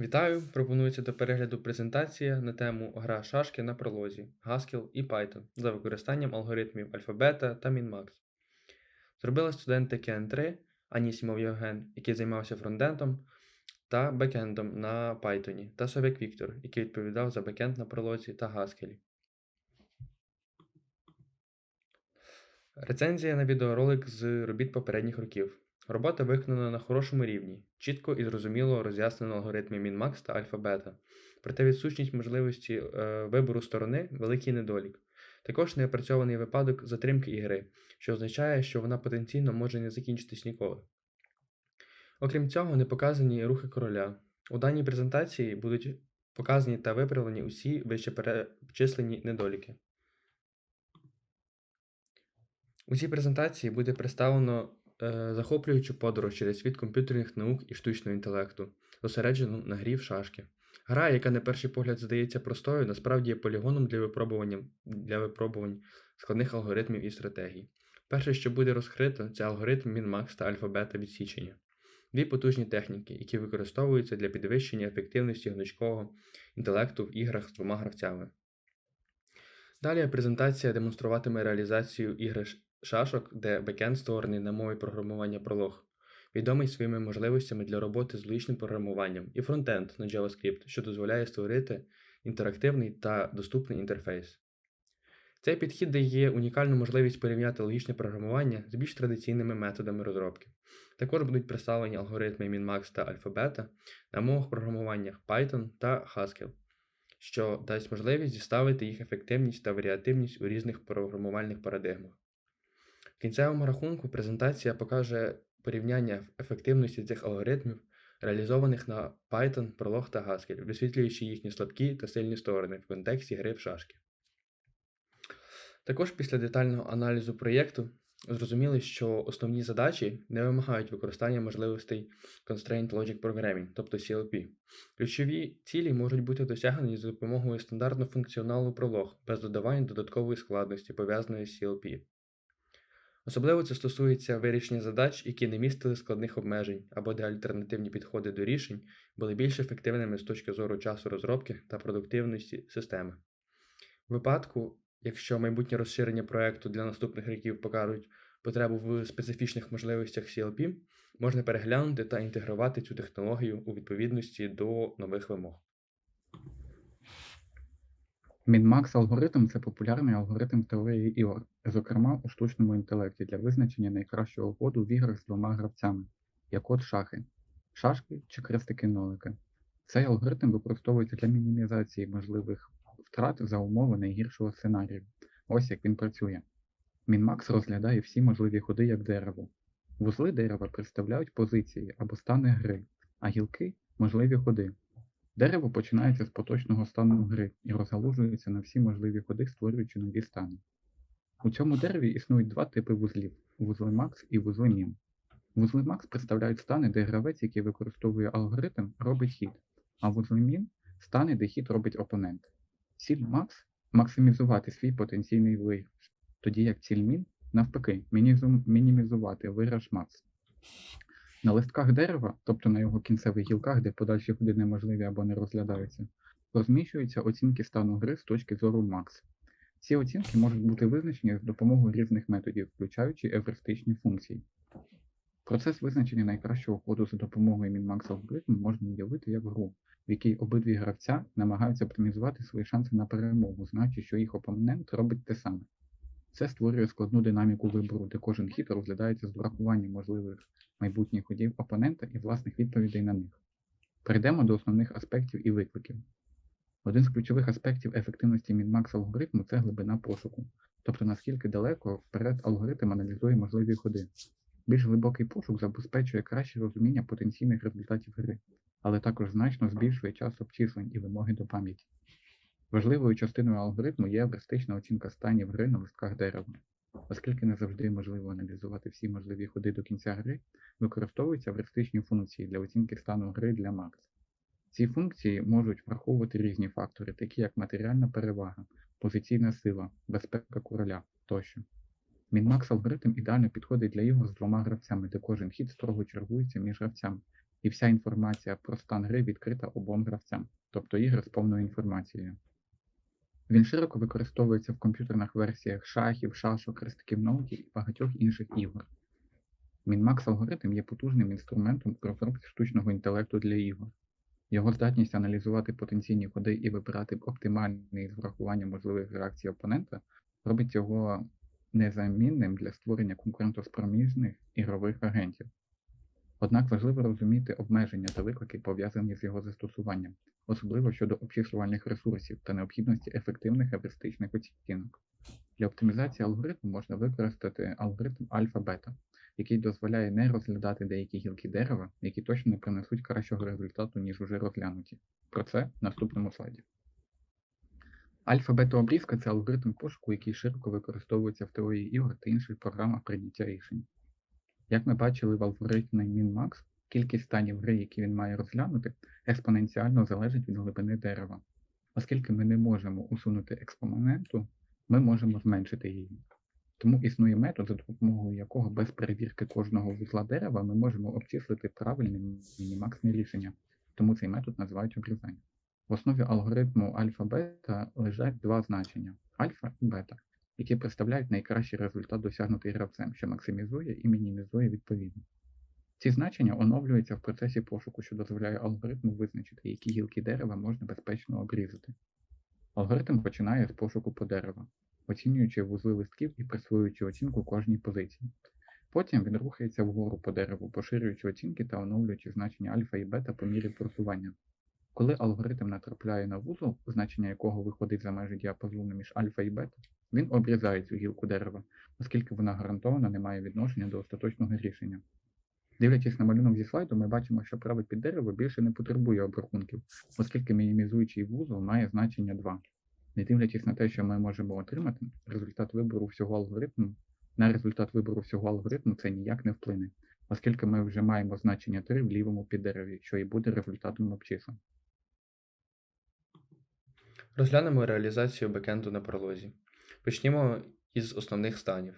Вітаю! Пропонується до перегляду презентація на тему Гра шашки на пролозі, Haskell і Python за використанням алгоритмів альфабета та Minmax. Зробили студенти KN3 Анісімов Євген, який займався фронтендом та бекендом на Python, та Совик Віктор, який відповідав за бекенд на пролозі та Haskell. Рецензія на відеоролик з робіт попередніх років. Робота виконана на хорошому рівні, чітко і зрозуміло роз'яснено алгоритми Min-Max та Альфа-Бета. Проте відсутність можливості е, вибору сторони великий недолік. Також не опрацьований випадок затримки ігри, що означає, що вона потенційно може не закінчитись ніколи. Окрім цього, не показані рухи короля. У даній презентації будуть показані та виправлені усі вище перечислені недоліки. У цій презентації буде представлено е, захоплюючу подорож через світ комп'ютерних наук і штучного інтелекту, зосереджену на грі в шашки. Гра, яка на перший погляд здається простою, насправді є полігоном для випробування для випробувань складних алгоритмів і стратегій. Перше, що буде розкрито, це алгоритм Min-Max та альфа-бета відсічення. Дві потужні техніки, які використовуються для підвищення ефективності гнучкого інтелекту в іграх з двома гравцями. Далі презентація демонструватиме реалізацію ігри шашок, де бекенд створений на мові програмування Prolog, відомий своїми можливостями для роботи з логічним програмуванням, і фронтенд на JavaScript, що дозволяє створити інтерактивний та доступний інтерфейс. Цей підхід дає унікальну можливість порівняти логічне програмування з більш традиційними методами розробки. Також будуть представлені алгоритми Min-Max та Alphabeta на мовах програмування Python та Haskell, що дасть можливість зіставити їх ефективність та варіативність у різних програмувальних парадигмах. В кінцевому рахунку презентація покаже порівняння ефективності цих алгоритмів, реалізованих на Python, Prolog та Haskell, висвітлюючи їхні слабкі та сильні сторони в контексті гри в шашки. Також після детального аналізу проєкту зрозуміли, що основні задачі не вимагають використання можливостей Constraint Logic Programming, тобто CLP. Ключові цілі можуть бути досягнені за допомогою стандартного функціоналу Prolog без додавання додаткової складності, пов'язаної з CLP. Особливо це стосується вирішення задач, які не містили складних обмежень, або де альтернативні підходи до рішень були більш ефективними з точки зору часу розробки та продуктивності системи. В випадку, якщо майбутнє розширення проекту для наступних років покажуть потребу в специфічних можливостях CLP, можна переглянути та інтегрувати цю технологію у відповідності до нових вимог. Min-Max алгоритм це популярний алгоритм теорії ігор, зокрема у штучному інтелекті для визначення найкращого ходу в іграх з двома гравцями, як от шахи, шашки чи крестики-нолики. Цей алгоритм використовується для мінімізації можливих втрат за умови найгіршого сценарію. Ось як він працює. Min-Max розглядає всі можливі ходи як дерево. Вузли дерева представляють позиції або стани гри, а гілки можливі ходи. Дерево починається з поточного стану гри і розгалужується на всі можливі ходи, створюючи нові стани. У цьому дереві існують два типи вузлів вузли Max і вузли Min. Вузли Max представляють стани, де гравець, який використовує алгоритм, робить хід, а вузли Min стани, де хід робить опонент. Ціль Max максимізувати свій потенційний виграш, тоді як ціль Min навпаки мінімізувати виграш Max. На листках дерева, тобто на його кінцевих гілках, де подальші ходи неможливі або не розглядаються, розміщуються оцінки стану гри з точки зору Макс. Ці оцінки можуть бути визначені з допомогою різних методів, включаючи евристичні функції. Процес визначення найкращого ходу за допомогою min-max алгоритму можна уявити як гру, в якій обидві гравця намагаються оптимізувати свої шанси на перемогу, знаючи, що їх опонент робить те саме. Це створює складну динаміку вибору, де кожен хід розглядається з врахуванням можливих майбутніх ходів опонента і власних відповідей на них. Перейдемо до основних аспектів і викликів. Один з ключових аспектів ефективності min-max алгоритму це глибина пошуку, тобто наскільки далеко вперед алгоритм аналізує можливі ходи. Більш глибокий пошук забезпечує краще розуміння потенційних результатів гри, але також значно збільшує час обчислень і вимоги до пам'яті. Важливою частиною алгоритму є евристична оцінка станів гри на листках дерева. Оскільки не завжди можливо аналізувати всі можливі ходи до кінця гри, використовуються евристичні функції для оцінки стану гри для Max. Ці функції можуть враховувати різні фактори, такі як матеріальна перевага, позиційна сила, безпека короля тощо. Min-Max алгоритм ідеально підходить для ігор з двома гравцями, де кожен хід строго чергується між гравцями, і вся інформація про стан гри відкрита обом гравцям, тобто ігри з повною інформацією. Він широко використовується в комп'ютерних версіях шахів, шашок, хрестиків науки і багатьох інших ігор. Мінмакс алгоритм є потужним інструментом в розробці штучного інтелекту для ігор. Його здатність аналізувати потенційні ходи і вибирати оптимальний з врахуванням можливих реакцій опонента робить його незамінним для створення конкурентоспроможних ігрових агентів. Однак важливо розуміти обмеження та виклики, пов'язані з його застосуванням, особливо щодо обчислювальних ресурсів та необхідності ефективних евристичних оцінок. Для оптимізації алгоритму можна використати алгоритм альфа-бета, який дозволяє не розглядати деякі гілки дерева, які точно не принесуть кращого результату, ніж уже розглянуті. Про це в наступному слайді. Альфа-бета-обрізка це алгоритм пошуку, який широко використовується в теорії ігор та інших програмах прийняття рішень. Як ми бачили в алгоритмі MinMax, кількість станів гри, які він має розглянути, експоненціально залежить від глибини дерева. Оскільки ми не можемо усунути експоненту, ми можемо зменшити її. Тому існує метод, за допомогою якого без перевірки кожного вузла дерева ми можемо обчислити правильне мінімаксне рішення. Тому цей метод називають обрізання. В основі алгоритму альфа-бета лежать два значення альфа і бета, які представляють найкращий результат досягнутий гравцем, що максимізує і мінімізує відповідно. Ці значення оновлюються в процесі пошуку, що дозволяє алгоритму визначити, які гілки дерева можна безпечно обрізати. Алгоритм починає з пошуку по дереву, оцінюючи вузли листків і присвоюючи оцінку кожній позиції. Потім він рухається вгору по дереву, поширюючи оцінки та оновлюючи значення альфа і бета по мірі просування. Коли алгоритм натрапляє на вузол, значення якого виходить за межі діапазону між альфа і бета, він обрізає цю гілку дерева, оскільки вона гарантовано не має відношення до остаточного рішення. Дивлячись на малюнок зі слайду, ми бачимо, що праве під дерево більше не потребує обрахунків, оскільки мінімізуючий вузол має значення 2. Не дивлячись на те, що ми можемо отримати, результат вибору всього алгоритму, на результат вибору всього алгоритму це ніяк не вплине, оскільки ми вже маємо значення 3 в лівому піддереві, що і буде результатом обчислень. Розглянемо реалізацію бекенду на пролозі. Почнімо із основних станів.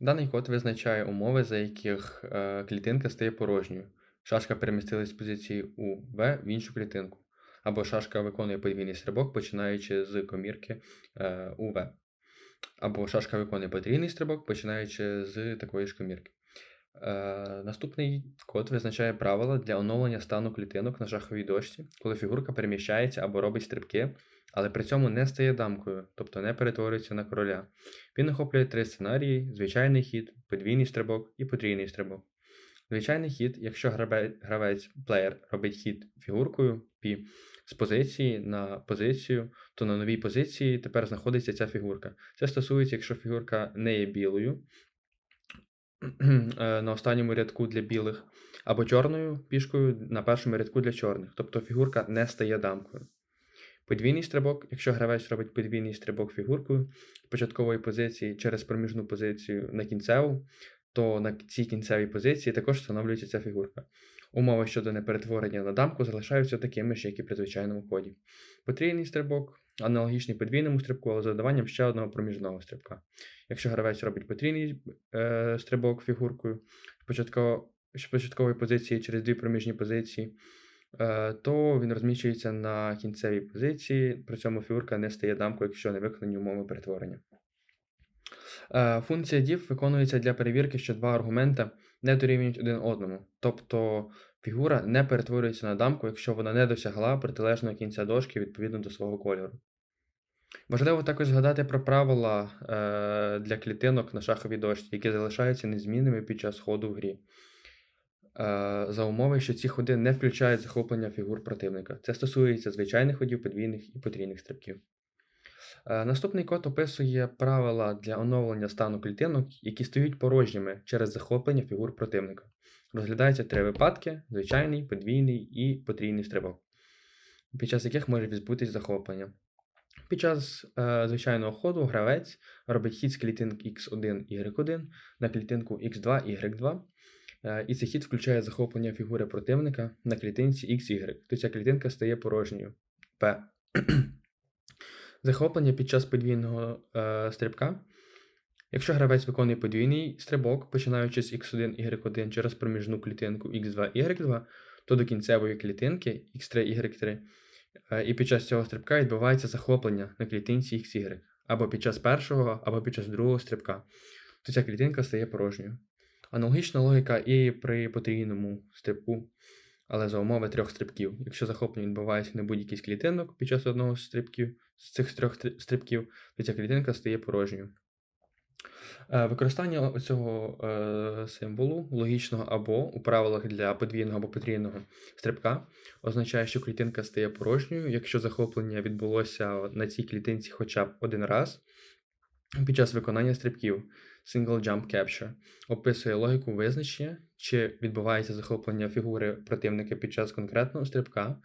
Даний код визначає умови, за яких е, клітинка стає порожньою. Шашка перемістилась з позиції У В в іншу клітинку. Або шашка виконує подвійний стрибок, починаючи з комірки е, УВ. Або шашка виконує потрійний стрибок, починаючи з такої ж комірки. Е, наступний код визначає правила для оновлення стану клітинок на шаховій дошці, коли фігурка переміщається або робить стрибки, але при цьому не стає дамкою, тобто не перетворюється на короля. Він охоплює три сценарії: звичайний хід, подвійний стрибок і потрійний стрибок. Звичайний хід, якщо гравець плеєр робить хід фігуркою пі з позиції на позицію, то на новій позиції тепер знаходиться ця фігурка. Це стосується, якщо фігурка не є білою, на останньому рядку для білих, або чорною пішкою на першому рядку для чорних. Тобто фігурка не стає дамкою. Подвійний стрибок, якщо гравець робить подвійний стрибок фігуркою з початкової позиції через проміжну позицію на кінцеву, то на цій кінцевій позиції також встановлюється ця фігурка. Умови щодо неперетворення на дамку залишаються такими ж, як і при звичайному ході. Потрійний стрибок аналогічний подвійному стрибку, але з додаванням ще одного проміжного стрибка. Якщо гравець робить потрійний е, стрибок фігуркою з початково- початкової позиції через дві проміжні позиції, е, то він розміщується на кінцевій позиції, при цьому фігурка не стає дамкою, якщо не виконані умови перетворення. Е, Функція div виконується для перевірки, що два аргумента не дорівнюють один одному. Тобто фігура не перетворюється на дамку, якщо вона не досягла протилежного кінця дошки відповідно до свого кольору. Важливо також згадати про правила е, для клітинок на шаховій дошці, які залишаються незмінними під час ходу в грі. Е, за умови, що ці ходи не включають захоплення фігур противника. Це стосується звичайних ходів, подвійних і потрійних стрибків. Е, Наступний код описує правила для оновлення стану клітинок, які стають порожніми через захоплення фігур противника. Розглядаються три випадки: звичайний, подвійний і потрійний стрибок, під час яких може відбутись захоплення. Під час е, звичайного ходу гравець робить хід з клітинок x1, y1 на клітинку x2, y2. Е, і цей хід включає захоплення фігури противника на клітинці XY, то ця клітинка стає порожньою P. Захоплення під час подвійного е, стрибка Якщо гравець виконує подвійний стрибок, починаючи з x1, y1 через проміжну клітинку x2, y2, то до кінцевої клітинки x3, y3, е, і під час цього стрибка відбувається захоплення на клітинці XY, або під час першого, або під час другого стрибка, то ця клітинка стає порожньою. Аналогічна логіка і при потрійному стрибку, але за умови трьох стрибків. Якщо захоплення відбувається на будь-який клітинок під час одного з стрибків, з цих трьох стрибків, то ця клітинка стає порожньою. Е, Використання цього е, символу логічного або у правилах для подвійного або потрійного стрибка означає, що клітинка стає порожньою, якщо захоплення відбулося на цій клітинці хоча б один раз під час виконання стрибків. Single Jump Capture описує логіку визначення, чи відбувається захоплення фігури противника під час конкретного стрибка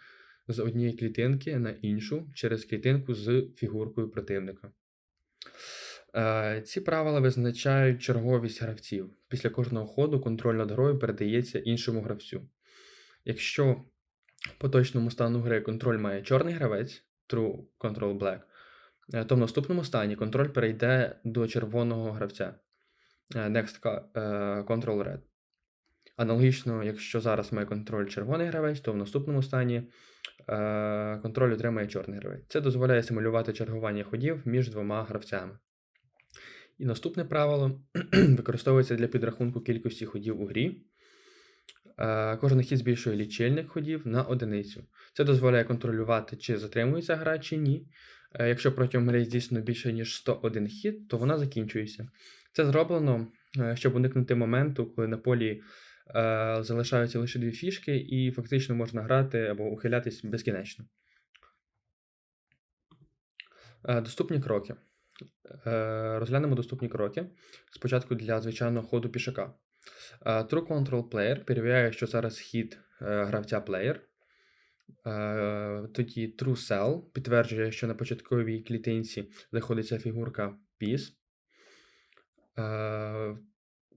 з однієї клітинки на іншу через клітинку з фігуркою противника. Е, Ці правила визначають черговість гравців. Після кожного ходу контроль над грою передається іншому гравцю. Якщо по точному стану гри контроль має чорний гравець, True Control Black, е, то в наступному стані контроль перейде до червоного гравця. е, Next Control Red. Аналогічно, якщо зараз має контроль червоний гравець, то в наступному стані е, контроль отримає чорний гравець. Це дозволяє симулювати чергування ходів між двома гравцями. І наступне правило використовується для підрахунку кількості ходів у грі. Е, Кожен хід збільшує лічильник ходів на одиницю. Це дозволяє контролювати, чи затримується гра, чи ні. Е, Якщо протягом гри здійснено більше, ніж 101 хід, то вона закінчується. Це зроблено, е, щоб уникнути моменту, коли на полі залишаються лише дві фішки, і фактично можна грати або ухилятись безкінечно. Е, Доступні кроки. Е, Розглянемо доступні кроки. Спочатку для звичайного ходу пішака. Е, True Control Player перевіряє, що зараз хід е, гравця. Е, Тоді True Cell підтверджує, що на початковій клітинці знаходиться фігурка Piece.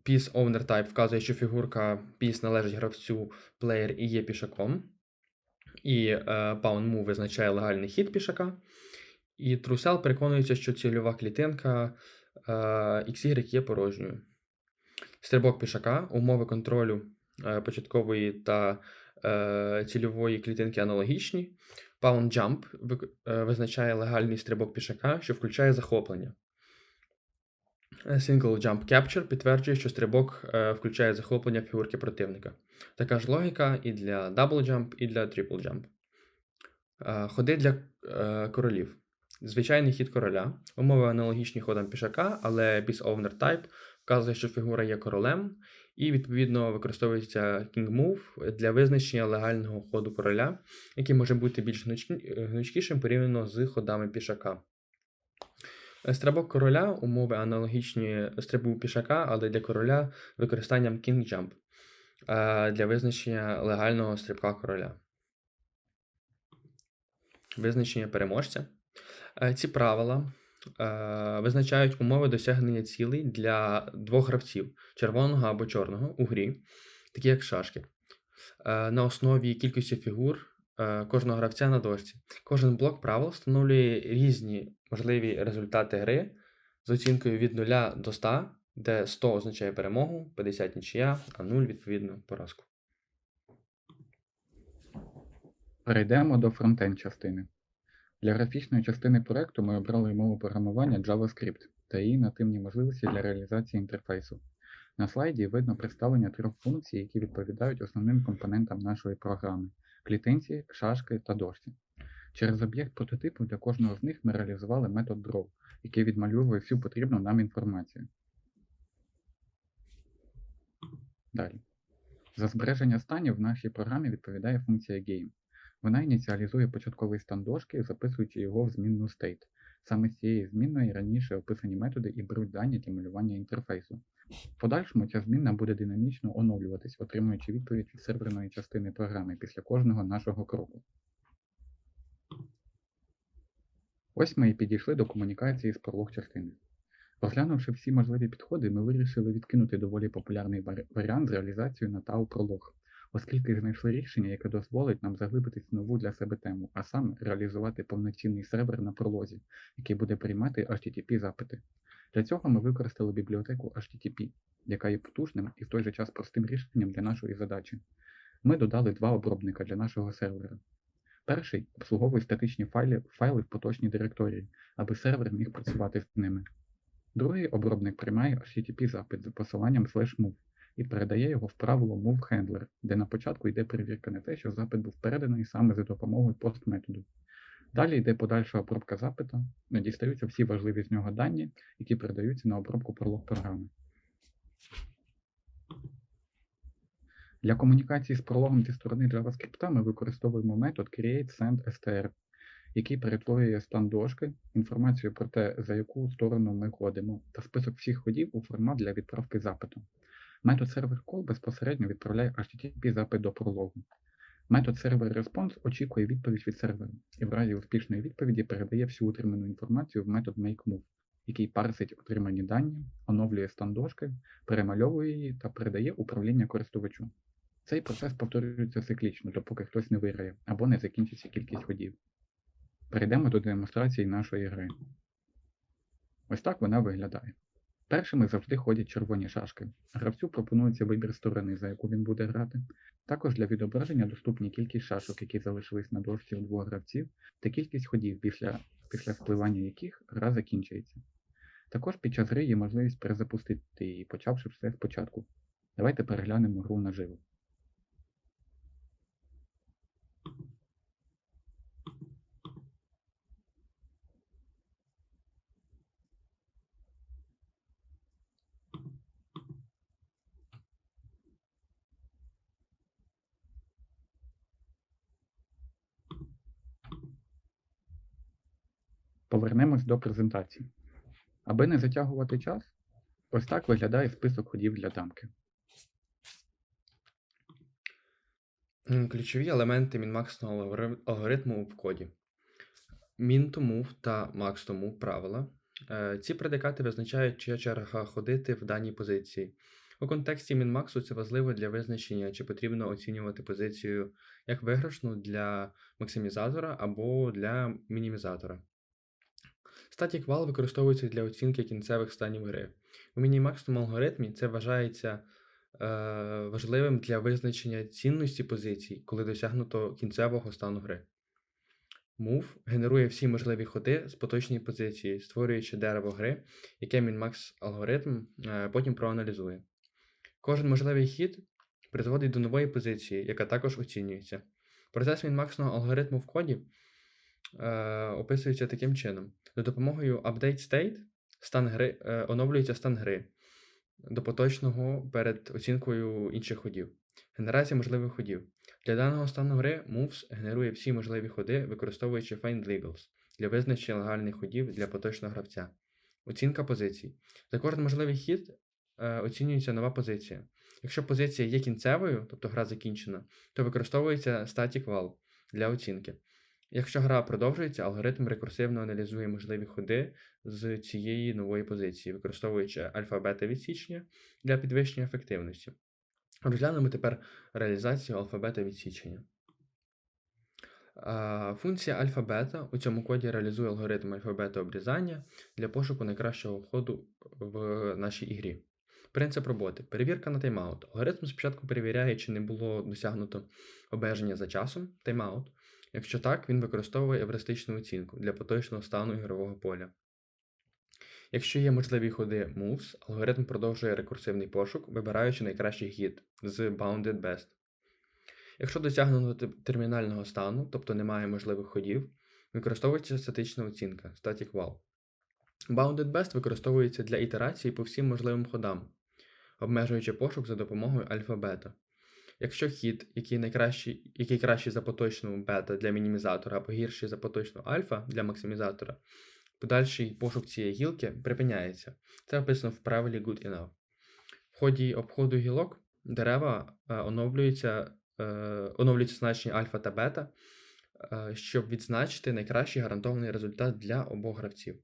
Piece Owner Type вказує, що фігурка Piece належить гравцю player і є пішаком. І е, Pound Move визначає легальний хід пішака. І Трусел переконується, що цільова клітинка е, XY є порожньою. Стрибок пішака, умови контролю е, початкової та цільової клітинки аналогічні. Pound Jump визначає легальний стрибок пішака, що включає захоплення. Е, Single Jump Capture підтверджує, що стрибок е, включає захоплення фігурки противника. Така ж логіка і для Double Jump, і для Triple Jump. Е, Ходи для е, королів. Звичайний хід короля. Умови аналогічні ходам пішака, але Owner Type вказує, що фігура є королем, і відповідно використовується King Move для визначення легального ходу короля, який може бути більш гнучкішим порівняно з ходами пішака. Стрибок короля умови аналогічні стрибку пішака, але для короля використанням King Jump е, для визначення легального стрибка короля. Визначення переможця. Е, Ці правила е, визначають умови досягнення цілей для двох гравців червоного або чорного у грі, такі як шашки. На основі кількості фігур кожного гравця на дошці. Кожен блок правил встановлює різні можливі результати гри з оцінкою від 0 до 100, де 100 означає перемогу, 50 нічия, а 0 відповідно поразку. Перейдемо до фронтенд частини. Для графічної частини проекту ми обрали мову програмування JavaScript та її нативні можливості для реалізації інтерфейсу. На слайді видно представлення трьох функцій, які відповідають основним компонентам нашої програми клітинці, шашки та дошці. Через об'єкт прототипу для кожного з них ми реалізували метод draw, який відмальовує всю потрібну нам інформацію. Далі. За збереження станів в нашій програмі відповідає функція game. Вона ініціалізує початковий стан дошки, записуючи його в змінну state. Саме з цієї змінної раніше описані методи і беруть дані для малювання інтерфейсу. В подальшому ця змінна буде динамічно оновлюватись, отримуючи відповідь від серверної частини програми після кожного нашого кроку. Ось ми і підійшли до комунікації з пролог частини. Розглянувши всі можливі підходи, ми вирішили відкинути доволі популярний варіант з реалізацією на TAU пролог, оскільки знайшли рішення, яке дозволить нам заглибитись в нову для себе тему, а саме реалізувати повноцінний сервер на пролозі, який буде приймати HTTP запити. Для цього ми використали бібліотеку HTTP, яка є потужним і в той же час простим рішенням для нашої задачі. Ми додали два обробника для нашого сервера. Перший обслуговує статичні файли, файли в поточній директорії, аби сервер міг працювати з ними. Другий обробник приймає HTTP запит за посиланням slash move і передає його в правило move handler, де на початку йде перевірка на те, що запит був переданий саме за допомогою пост-методу. Далі йде подальша обробка запита, де дістаються всі важливі з нього дані, які передаються на обробку пролог програми. Для комунікації з прологом зі сторони JavaScript ми використовуємо метод createSendStr, який перетворює стан дошки, інформацію про те, за яку сторону ми ходимо, та список всіх ходів у формат для відправки запиту. Метод server-call безпосередньо відправляє HTTP запит до прологу. Метод server-response очікує відповідь від сервера і в разі успішної відповіді передає всю отриману інформацію в метод makeMove, який парсить отримані дані, оновлює стан дошки, перемальовує її та передає управління користувачу. Цей процес повторюється циклічно, допоки хтось не виграє або не закінчиться кількість ходів. Перейдемо до демонстрації нашої гри. Ось так вона виглядає. Першими завжди ходять червоні шашки. Гравцю пропонується вибір сторони, за яку він буде грати. Також для відображення доступні кількість шашок, які залишились на дошці у двох гравців, та кількість ходів, після, після спливання яких гра закінчується. Також під час гри є можливість перезапустити її, почавши все спочатку. Давайте переглянемо гру наживо. Повернемось до презентації. Аби не затягувати час, ось так виглядає список ходів для дамки. Ключові елементи мінмаксного алгоритму в коді. Move та to правила. Е, Ці предикати визначають, чия черга ходити в даній позиції. У контексті min-maxу це важливо для визначення, чи потрібно оцінювати позицію як виграшну для максимізатора або для мінімізатора. Static val використовується для оцінки кінцевих станів гри. У мінімаксному алгоритмі це вважається е, важливим для визначення цінності позицій, коли досягнуто кінцевого стану гри. Move генерує всі можливі ходи з поточної позиції, створюючи дерево гри, яке мінмакс алгоритм е, потім проаналізує. Кожен можливий хід призводить до нової позиції, яка також оцінюється. Процес мінмаксного алгоритму в коді е, описується таким чином: за допомогою update state стан гри, е, оновлюється стан гри до поточного перед оцінкою інших ходів. Генерація можливих ходів. Для даного стану гри Moves генерує всі можливі ходи, використовуючи Find Legals для визначення легальних ходів для поточного гравця. Оцінка позицій. За кожен можливий хід е, оцінюється нова позиція. Якщо позиція є кінцевою, тобто гра закінчена, то використовується static val для оцінки. Якщо гра продовжується, алгоритм рекурсивно аналізує можливі ходи з цієї нової позиції, використовуючи альфа-бета відсічення для підвищення ефективності. Розглянемо тепер реалізацію алфа-бета відсічення. Функція альфа-бета у цьому коді реалізує алгоритм альфа-бета обрізання для пошуку найкращого входу в нашій ігрі. Принцип роботи. Перевірка на тайм-аут. Алгоритм спочатку перевіряє, чи не було досягнуто обмеження за часом тайм-аут. Якщо так, він використовує евристичну оцінку для поточного стану ігрового поля. Якщо є можливі ходи moves, алгоритм продовжує рекурсивний пошук, вибираючи найкращий хід з Bounded Best. Якщо досягнуто термінального стану, тобто немає можливих ходів, використовується статична оцінка Static Val. Bounded Best використовується для ітерації по всім можливим ходам, обмежуючи пошук за допомогою альфа-бета. Якщо хід, який, найкращий, який кращий за поточну бета для мінімізатора або гірший за поточну альфа для максимізатора, подальший пошук цієї гілки припиняється. Це описано в правилі Good Enough. В ході обходу гілок дерева е, оновлюються, е, оновлюються значення альфа та бета, е, щоб відзначити найкращий гарантований результат для обох гравців.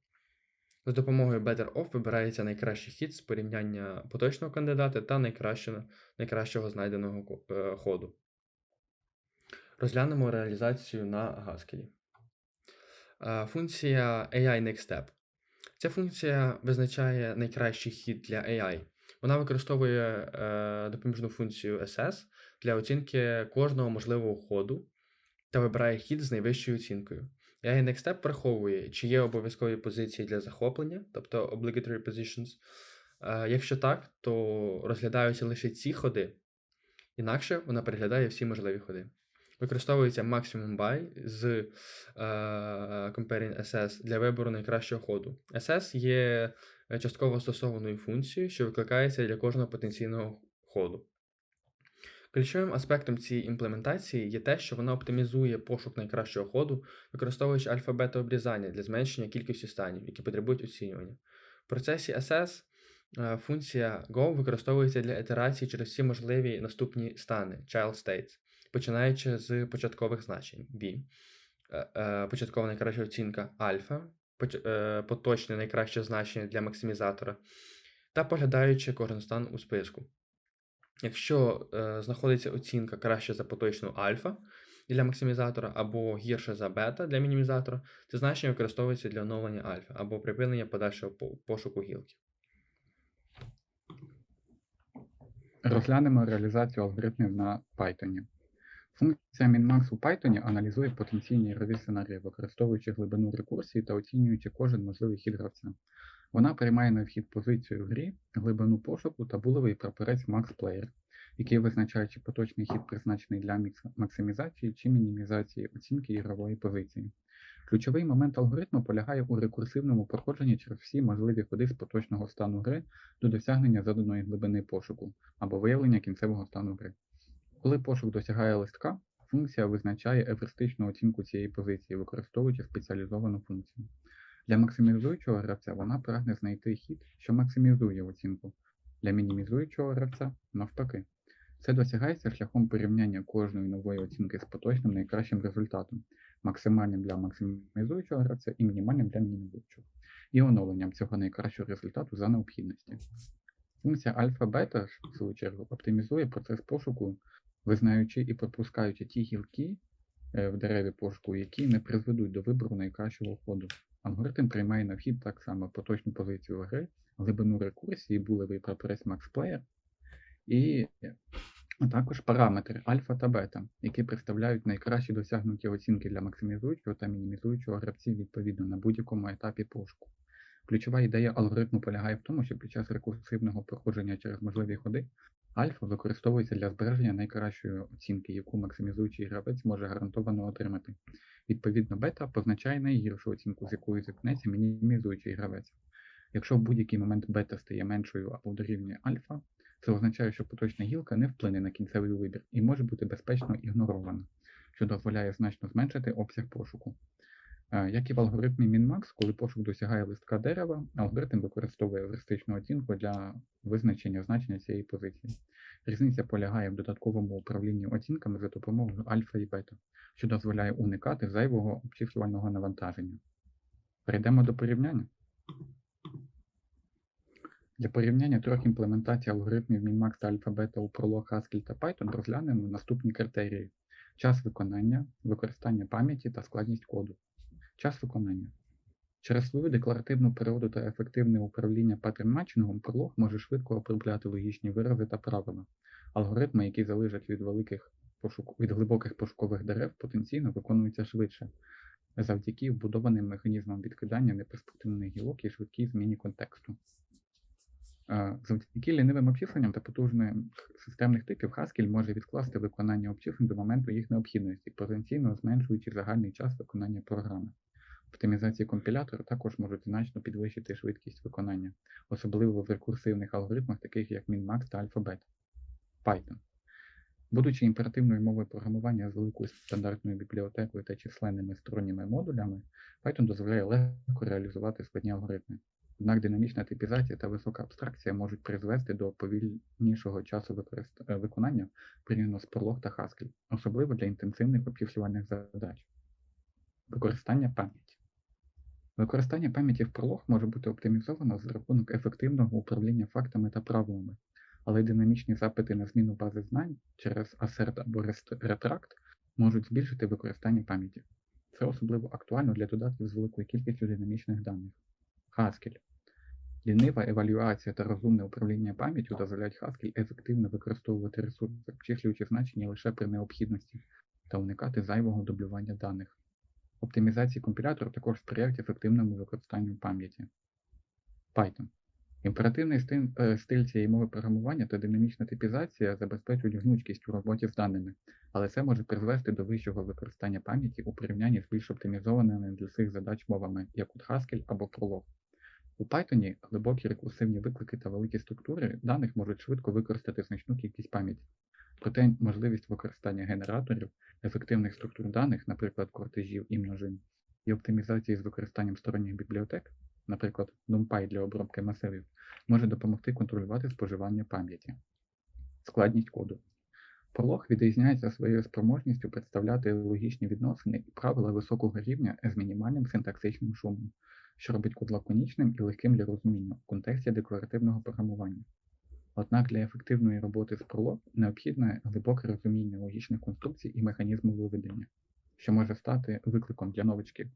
За допомогою Better Off вибирається найкращий хід з порівняння поточного кандидата та найкращого, найкращого знайденого е, ходу. Розглянемо реалізацію на Haskell. Е, Функція AI Next Step. Ця функція визначає найкращий хід для AI. Вона використовує е, допоміжну функцію SS для оцінки кожного можливого ходу та вибирає хід з найвищою оцінкою. AI Next Step враховує, чи є обов'язкові позиції для захоплення, тобто obligatory positions. Е, якщо так, то розглядаються лише ці ходи, інакше вона переглядає всі можливі ходи. Використовується maximum buy з е, comparing SS для вибору найкращого ходу. SS є е, частково застосованою функцією, що викликається для кожного потенційного ходу. Ключовим аспектом цієї імплементації є те, що вона оптимізує пошук найкращого ходу, використовуючи альфа-бета обрізання для зменшення кількості станів, які потребують оцінювання. В процесі SS е, функція Go використовується для ітерації через всі можливі наступні стани child states, починаючи з початкових значень B, е, е, початкова найкраща оцінка альфа, поточне найкраще значення для максимізатора, та поглядаючи кожен стан у списку. Якщо е, знаходиться оцінка краще за поточну альфа для максимізатора або гірше за бета для мінімізатора, це значення використовується для оновлення альфа або припинення подальшого пошуку гілки. Розглянемо реалізацію алгоритмів на Python. Функція MinMax у Python аналізує потенційні ігрові сценарії, використовуючи глибину рекурсії та оцінюючи кожен можливий хід гравця. Вона приймає на вхід позицію в грі, глибину пошуку та булевий прапорець MaxPlayer, який визначає, чи поточний хід призначений для максимізації чи мінімізації оцінки ігрової позиції. Ключовий момент алгоритму полягає у рекурсивному проходженні через всі можливі ходи з поточного стану гри до досягнення заданої глибини пошуку або виявлення кінцевого стану гри. Коли пошук досягає листка, функція визначає евристичну оцінку цієї позиції, використовуючи спеціалізовану функцію. Для максимізуючого гравця вона прагне знайти хід, що максимізує оцінку. Для мінімізуючого гравця навпаки. Це досягається шляхом порівняння кожної нової оцінки з поточним найкращим результатом, максимальним для максимізуючого гравця і мінімальним для мінімізуючого, і оновленням цього найкращого результату за необхідності. Функція альфа-бета, в свою чергу, оптимізує процес пошуку, визнаючи і пропускаючи ті гілки е, в дереві пошуку, які не призведуть до вибору найкращого ходу. Алгоритм приймає на вхід так само поточну позицію гри, глибину рекурсії, булевий прапорець MaxPlayer, і також параметри альфа та бета, які представляють найкращі досягнуті оцінки для максимізуючого та мінімізуючого гравців відповідно на будь-якому етапі пошуку. Ключова ідея алгоритму полягає в тому, що під час рекурсивного проходження через можливі ходи альфа використовується для збереження найкращої оцінки, яку максимізуючий гравець може гарантовано отримати. Відповідно, бета позначає найгіршу оцінку, з якою зіткнеться мінімізуючий гравець. Якщо в будь-який момент бета стає меншою або дорівнює альфа, це означає, що поточна гілка не вплине на кінцевий вибір і може бути безпечно ігнорована, що дозволяє значно зменшити обсяг пошуку. Е, Як і в алгоритмі MinMax, коли пошук досягає листка дерева, алгоритм використовує евристичну оцінку для визначення значення цієї позиції. Різниця полягає в додатковому управлінні оцінками за допомогою альфа і бета, що дозволяє уникати зайвого обчислювального навантаження. Перейдемо до порівняння. Для порівняння трьох імплементацій алгоритмів MinMax та альфа-бета у Prolog, Haskell та Python розглянемо наступні критерії: час виконання, використання пам'яті та складність коду. Час виконання. Через свою декларативну природу та ефективне управління паттерн-матчингом Prolog може швидко обробляти логічні вирази та правила. Алгоритми, які залежать від великих пошук... від глибоких пошукових дерев, потенційно виконуються швидше, завдяки вбудованим механізмам відкидання неперспективних гілок і швидкій зміні контексту. Е, Завдяки лінивим обчисленням та потужних системних типів Haskell може відкласти виконання обчислень до моменту їх необхідності, потенційно зменшуючи загальний час виконання програми. Оптимізації компілятора також можуть значно підвищити швидкість виконання, особливо в рекурсивних алгоритмах, таких як MinMax та AlphaBeta. Python. Будучи імперативною мовою програмування з великою стандартною бібліотекою та численними сторонніми модулями, Python дозволяє легко реалізувати складні алгоритми. Однак динамічна типізація та висока абстракція можуть призвести до повільнішого часу е, виконання порівняно з Prolog та Haskell, особливо для інтенсивних обчислювальних задач. Використання пам'яті. Використання пам'яті в Prolog може бути оптимізовано за рахунок ефективного управління фактами та правилами, але динамічні запити на зміну бази знань через Assert або Retract можуть збільшити використання пам'яті. Це особливо актуально для додатків з великою кількістю динамічних даних. Haskell. Лінива евалюація та розумне управління пам'яттю дозволяють Haskell ефективно використовувати ресурси, обчислюючи значення лише при необхідності та уникати зайвого дублювання даних. Оптимізації компілятора також сприяють ефективному використанню пам'яті. Python. Імперативний стиль цієї мови програмування та динамічна типізація забезпечують гнучкість у роботі з даними, але це може призвести до вищого використання пам'яті у порівнянні з більш оптимізованими для цих задач мовами, як от Haskell або Prolog. У Python глибокі рекурсивні виклики та великі структури даних можуть швидко використати значну кількість пам'яті. Проте можливість використання генераторів, ефективних структур даних, наприклад, кортежів і множин, і оптимізації з використанням сторонніх бібліотек, наприклад, NumPy для обробки масивів, може допомогти контролювати споживання пам'яті. Складність коду. Prolog відрізняється своєю спроможністю представляти логічні відносини і правила високого рівня з мінімальним синтаксичним шумом, що робить код лаконічним і легким для розуміння в контексті декларативного програмування. Однак для ефективної роботи з Prolog необхідне глибоке розуміння логічних конструкцій і механізму виведення, що може стати викликом для новичків.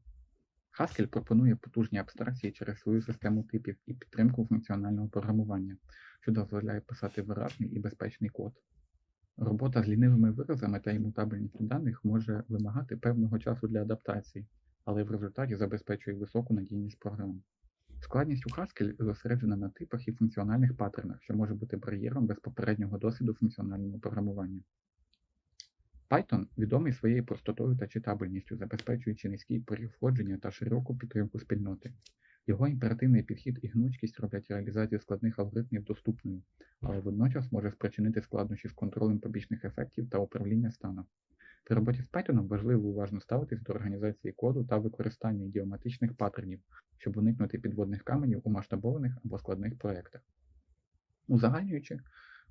Haskell пропонує потужні абстракції через свою систему типів і підтримку функціонального програмування, що дозволяє писати виразний і безпечний код. Робота з лінивими виразами та імутабельністю даних може вимагати певного часу для адаптації, але в результаті забезпечує високу надійність програм. Складність у Haskell зосереджена на типах і функціональних паттернах, що може бути бар'єром без попереднього досвіду функціонального програмування. Python відомий своєю простотою та читабельністю, забезпечуючи низький поріг та широку підтримку спільноти. Його імперативний підхід і гнучкість роблять реалізацію складних алгоритмів доступною, але водночас може спричинити складнощі з контролем побічних ефектів та управління станом. При роботі з Python важливо уважно ставитись до організації коду та використання ідіоматичних паттернів, щоб уникнути підводних каменів у масштабованих або складних проєктах. Узагальнюючи,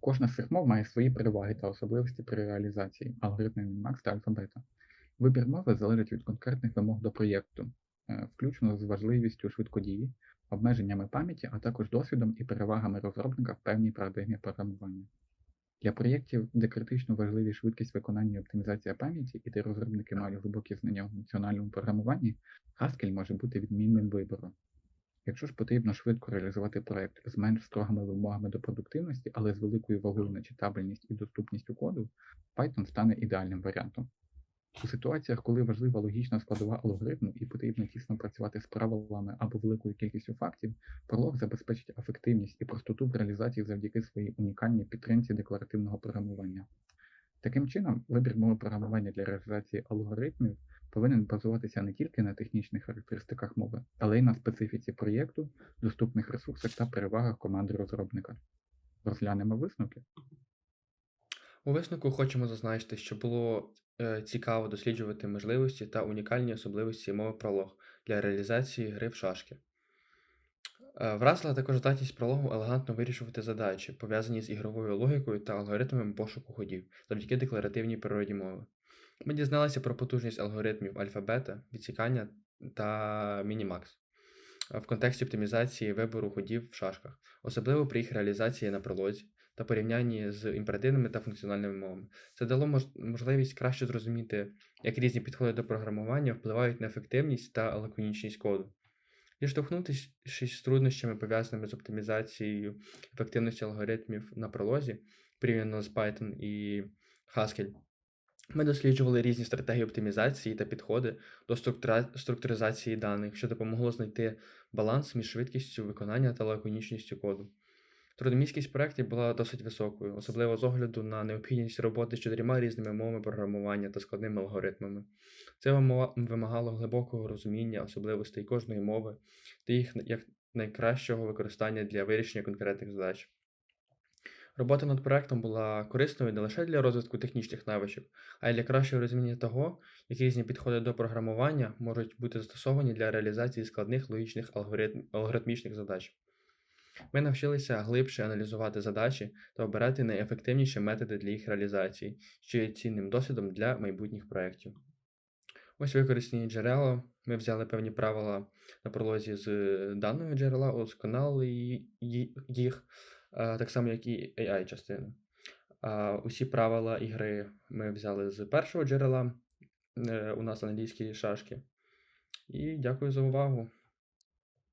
кожна з цих мов має свої переваги та особливості при реалізації алгоритмів Max та Alphabeta. Вибір мови залежить від конкретних вимог до проєкту, е, включно з важливістю швидкодії, обмеженнями пам'яті, а також досвідом і перевагами розробника в певній парадигмі програмування. Для проєктів, де критично важливі швидкість виконання і оптимізація пам'яті, і де розробники мають глибокі знання в функціональному програмуванні, Haskell може бути відмінним вибором. Якщо ж потрібно швидко реалізувати проєкт з менш строгими вимогами до продуктивності, але з великою вагою на читабельність і доступністю коду, Python стане ідеальним варіантом. У ситуаціях, коли важлива логічна складова алгоритму і потрібно тісно працювати з правилами або великою кількістю фактів, Prolog забезпечить ефективність і простоту в реалізації завдяки своїй унікальній підтримці декларативного програмування. Таким чином, вибір мови програмування для реалізації алгоритмів повинен базуватися не тільки на технічних характеристиках мови, але й на специфіці проєкту, доступних ресурсах та перевагах команди розробника. Розглянемо висновки. У висновку хочемо зазначити, що було е, цікаво досліджувати можливості та унікальні особливості мови пролог для реалізації гри в шашки. Е, Вразила також здатність прологу елегантно вирішувати задачі, пов'язані з ігровою логікою та алгоритмами пошуку ходів завдяки декларативній природі мови. Ми дізналися про потужність алгоритмів альфа-бета, відсікання та мінімакс е, в контексті оптимізації вибору ходів в шашках, особливо при їх реалізації на пролозі та порівнянні з імперативними та функціональними мовами. Це дало мож- можливість краще зрозуміти, як різні підходи до програмування впливають на ефективність та лаконічність коду. Зіштовхнутися з труднощами, пов'язаними з оптимізацією ефективності алгоритмів на пролозі, порівняно з Python і Haskell, ми досліджували різні стратегії оптимізації та підходи до структура- структуризації даних, що допомогло знайти баланс між швидкістю виконання та лаконічністю коду. Трудомісткість проєктів була досить високою, особливо з огляду на необхідність роботи з чотирма різними мовами програмування та складними алгоритмами. Це вимагало глибокого розуміння особливостей кожної мови та їх як найкращого використання для вирішення конкретних задач. Робота над проектом була корисною не лише для розвитку технічних навичок, а й для кращого розуміння того, як різні підходи до програмування можуть бути застосовані для реалізації складних логічних алгоритм, алгоритмічних задач. Ми навчилися глибше аналізувати задачі та обирати найефективніші методи для їх реалізації, що є цінним досвідом для майбутніх проєктів. Ось використані джерела. Ми взяли певні правила на пролозі з даного джерела, ї- їх, так само, як і AI-частину. А усі правила ігри ми взяли з першого джерела. Е, У нас англійські шашки. І дякую за увагу.